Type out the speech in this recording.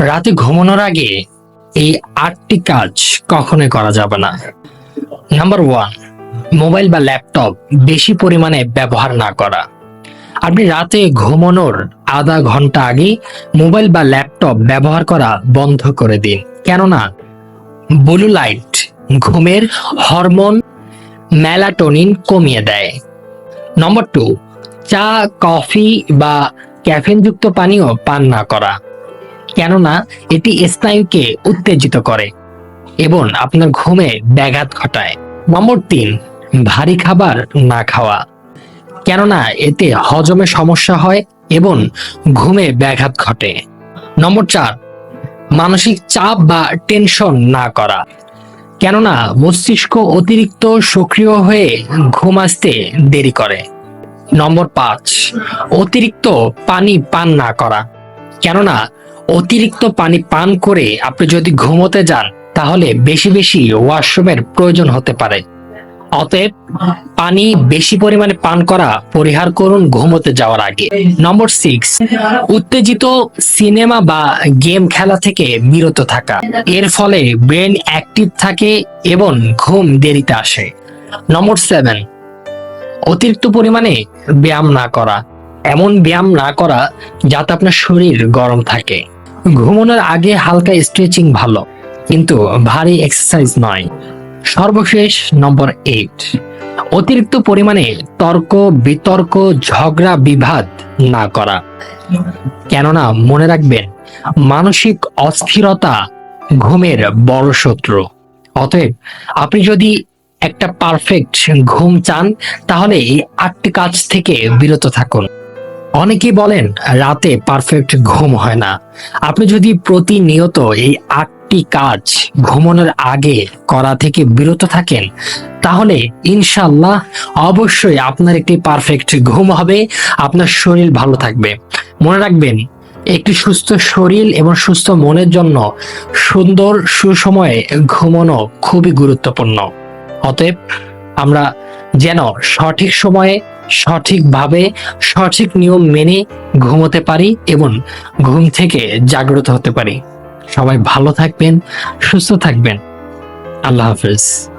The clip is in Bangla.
রাতে ঘুমানোর আগে এই আটটি কাজ কখনোই করা যাবে না। নাম্বার ওয়ান মোবাইল বা ল্যাপটপ বেশি পরিমাণে ব্যবহার না করা। আপনি রাতে ঘুমানোর আধা ঘণ্টা আগে মোবাইল বা ল্যাপটপ ব্যবহার করা বন্ধ করে দিন। কেননা, ব্লু লাইট ঘুমের হরমোন ম্যালাটোনিন কমিয়ে দেয়। নম্বর টু চা, কফি বা ক্যাফিনযুক্ত পানীয় পান না করা। কেননা এটি স্নায়ুকে উত্তেজিত করে এবং আপনার ঘুমে ব্যাঘাত ঘটায়। নম্বর তিন, ভারী খাবার না খাওয়া। কেননা এতে হজমে সমস্যা হয় এবং ঘুমে ব্যাঘাত ঘটে। নম্বর চার, মানসিক চাপ বা টেনশন না করা। কেননা মস্তিষ্ক অতিরিক্ত সক্রিয় হয়ে ঘুম আসতে দেরি করে। নম্বর পাঁচ, অতিরিক্ত পানি পান না করা। কেননা অতিরিক্ত পানি পান করে আপনি যদি ঘুমোতে যান, তাহলে বেশি বেশি ওয়াশরুমের প্রয়োজন হতে পারে। অতএব, পানি বেশি পরিমাণে পান করা পরিহার করুন ঘুমোতে যাওয়ার আগে। নম্বর সিক্স উত্তেজিত সিনেমা বা গেম খেলা থেকে বিরত থাকা। এর ফলে ব্রেন অ্যাক্টিভ থাকে এবং ঘুম দেরিতে আসে। নম্বর সেভেন অতিরিক্ত পরিমাণে ব্যায়াম না করা। এমন ব্যায়াম না করা যাতে আপনার শরীর গরম থাকে। ঘুমানোর আগে হালকা স্ট্রেচিং ভালো, কিন্তু ভারী এক্সারসাইজ নয়। সর্বশেষ নম্বর এইট অতিরিক্ত পরিমাণে তর্ক, বিতর্ক, ঝগড়া, বিবাদ না করা। কেননা, মনে রাখবেন, মানসিক অস্থিরতা ঘুমের বড় শত্রু। অতএব, আপনি যদি একটা পারফেক্ট ঘুম চান, তাহলে এই আটটি কাজ থেকে বিরত থাকুন। অনেকেই বলেন, রাতে পারফেক্ট ঘুম হয় না। আপনি যদি প্রতিনিয়ত এই আটটি কাজ ঘুমানোর আগে করা থেকে বিরত থাকেন, তাহলে ইনশাল্লাহ অবশ্যই আপনার একটি পারফেক্ট ঘুম হবে, আপনার শরীর ভালো থাকবে। মনে রাখবেন, একটি সুস্থ শরীর এবং সুস্থ মনের জন্য সুন্দর সুসময়ে ঘুমানো খুবই গুরুত্বপূর্ণ। অতএব আমরা যেন সঠিক সময়ে সঠিকভাবে সঠিক নিয়ম মেনে ঘুমোতে পারি এবং ঘুম থেকে জাগ্রত হতে পারি। সবাই ভালো থাকবেন, সুস্থ থাকবেন। আল্লাহ হাফেজ।